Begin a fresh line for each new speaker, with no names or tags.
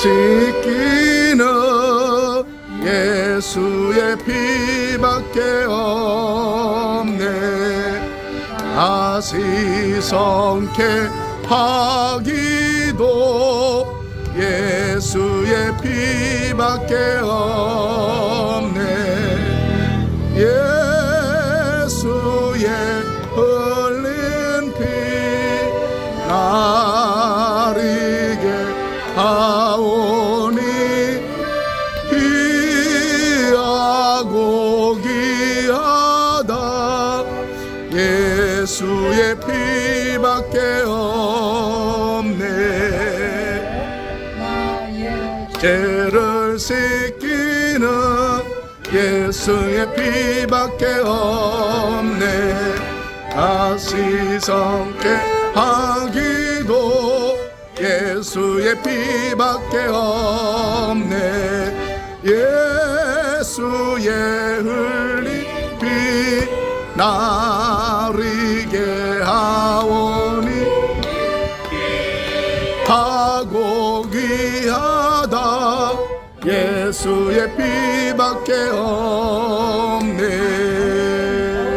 씻기는 예수의 피밖에 없네. 다시 성케 하기도 예수의 피밖에 없네. 예수의 흘린 피 나 예수의 피밖에 없네. 죄를 씻기는 예수의 피밖에 없네. 다시 성케 하기도 예수의 피밖에 없네. 예수의 흘린 피나 하고 귀하다. 예수의 피밖에 없네